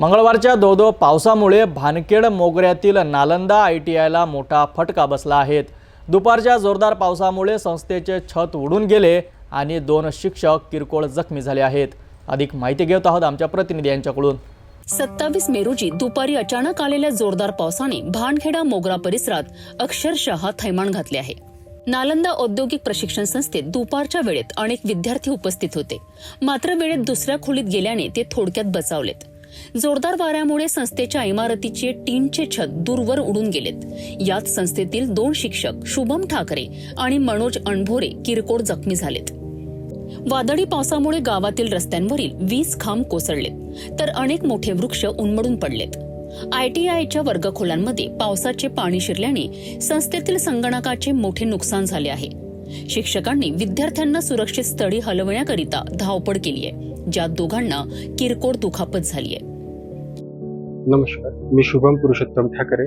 मंगळवारच्या धोधो पावसामुळे भानखेड मोगऱ्यातील नालंदा आय टी आयला मोठा फटका बसला आहे. दुपारच्या जोरदार पावसामुळे संस्थेचे छत उडून गेले आणि दोन शिक्षक किरकोळ जखमी झाले आहेत. अधिक माहिती घेत आहोत आमच्या प्रतिनिधी यांच्याकडून. सत्तावीस मे रोजी दुपारी अचानक आलेल्या जोरदार पावसाने भानखेडा मोगरा परिसरात अक्षरशः थैमान घातले आहे. नालंदा औद्योगिक प्रशिक्षण संस्थेत दुपारच्या वेळेत अनेक विद्यार्थी उपस्थित होते. मात्र वेळेत दुसऱ्या खोलीत गेल्याने ते थोडक्यात बचावलेत. जोरदार वाऱ्यामुळे संस्थेच्या इमारतीचे टीनचे छत दूरवर उडून गेलेत. यात संस्थेतील दोन शिक्षक शुभम ठाकरे आणि मनोज अणभोरे किरकोळ जखमी झालेत. वादळी पावसामुळे गावातील रस्त्यांवरील वीज खांब कोसळलेत तर अनेक मोठे वृक्ष उन्मळून पडलेत. आयटीआयच्या वर्गखोल्यांमध्ये पावसाचे पाणी शिरल्याने संस्थेतील संगणकाचे मोठे नुकसान झाले आहे. शिक्षकांनी विद्यार्थ्यांना सुरक्षित स्थळी हलवण्याकरिता धावपळ केली आहे ज्यात दोघांना किरकोळ दुखापत झाली आहे. नमस्कार मी शुभम पुरुषोत्तम ठाकरे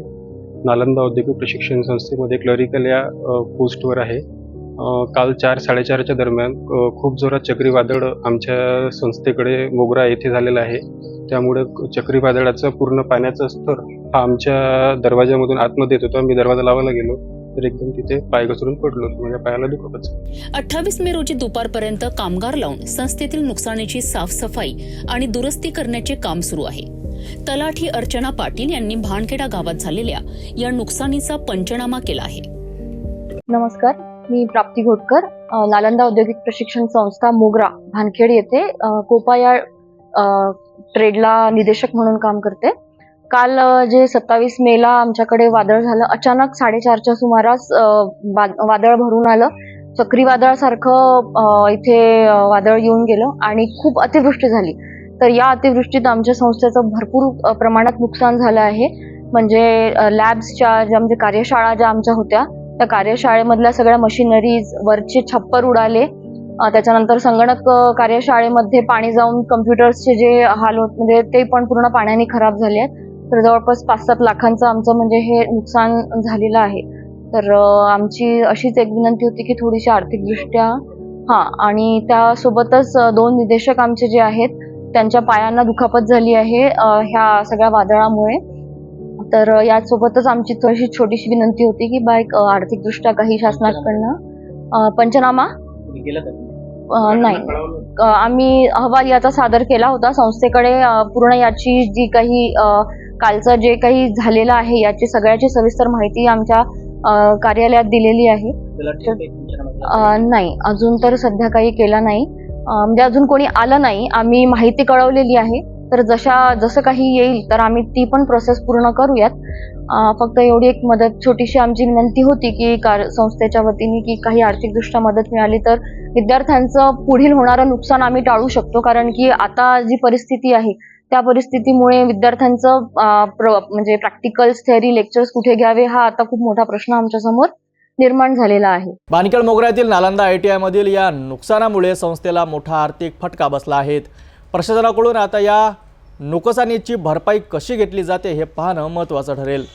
नालंदा औद्योगिक प्रशिक्षण संस्थेमध्ये क्लरिकल या पोस्टवर आहे. काल चार साडेचारच्या दरम्यान खूप जोरात चक्रीवादळ आमच्या संस्थेकडे मोगरा येथे झालेलं आहे. त्यामुळे चक्रीवादळाचा पूर्ण पाण्याचा स्तर हा आमच्या दरवाजामधून आतमध्ये येत होता. मी दरवाजा लावायला गेलो. तर एकदम तिथे पाय घसरून पडलो माझ्या पायाला दुखापत. अठ्ठावीस मे रोजी दुपारपर्यंत कामगार लावून संस्थेतील नुकसानीची साफसफाई आणि दुरुस्ती करण्याचे काम सुरू आहे. तलाठी अर्चना पाटील यांनी भानखेडा गावात झालेल्या या नुकसानीचा पंचनामा केला आहे. नमस्कार मी प्राप्ती घोटकर नालंदा औद्योगिक प्रशिक्षण संस्था मोगरा भानखेड येथे कोपा या ट्रेडला निदेशक म्हणून काम करते. काल जे सत्तावीस मेला आमच्याकडे वादळ झालं अचानक साडेचारच्या सुमारास वादळ भरून आलं. चक्रीवादळासारखं इथे वादळ येऊन गेलं आणि खूप अतिवृष्टी झाली. तर या अतिवृष्टीत आमच्या संस्थेचं भरपूर प्रमाणात नुकसान झालं आहे. म्हणजे लॅब्सच्या ज्या म्हणजे कार्यशाळा ज्या आमच्या होत्या त्या कार्यशाळेमधल्या सगळ्या मशिनरीज वरचे छप्पर उडाले. त्याच्यानंतर संगणक कार्यशाळेमध्ये पाणी जाऊन कम्प्युटर्सचे जे हाल होत म्हणजे ते पण पूर्ण पाण्याने खराब झाले आहेत. तर जवळपास पाच सात लाखांचं आमचं म्हणजे हे नुकसान झालेलं आहे. तर आमची अशीच एक विनंती होती की थोडीशी आर्थिकदृष्ट्या हां आणि त्यासोबतच दोन निदेशक आमचे जे आहेत त्यांच्या पायांना दुखापत झाली आहे ह्या सगळ्या वादळामुळे. तर यासोबतच आमची थोडीशी छोटीशी विनंती होती की बा एक आर्थिकदृष्ट्या काही शासनाकडनं पंचनामा? नाही. आम्ही अहवाल याचा सादर केला होता. संस्थेकडे पूर्ण याची जी काही कालचं जे काही झालेलं आहे याची सगळ्याची सविस्तर माहिती आमच्या कार्यालयात दिलेली आहे. नाही अजून तर सध्या काही केलं नाही. म्हणजे अजून कोणी आलं नाही आम्ही माहिती कळवलेली आहे. तर जशा जसं काही येईल तर आम्ही ती पण प्रोसेस पूर्ण करूयात. फक्त एवढी एक मदत छोटीशी आमची विनंती होती की कार संस्थेच्या वतीने की काही आर्थिकदृष्ट्या मदत मिळाली तर विद्यार्थ्यांचं पुढील होणारं नुकसान आम्ही टाळू शकतो. कारण की आता जी परिस्थिती आहे त्या परिस्थितीमुळे विद्यार्थ्यांचं प्र म्हणजे प्रॅक्टिकल्स थेअरी लेक्चर्स कुठे घ्यावे हा आता खूप मोठा प्रश्न आमच्यासमोर निर्माण झालेला आहे. भानखेड मोगऱ्यातील नालंदा आय टी आयमधील या नुकसानामुळे संस्थेला मोठा आर्थिक फटका बसला आहे. प्रशासनाकडून आता या नुकसानीची भरपाई कशी घेतली जाते हे पाहणं महत्त्वाचं ठरेल.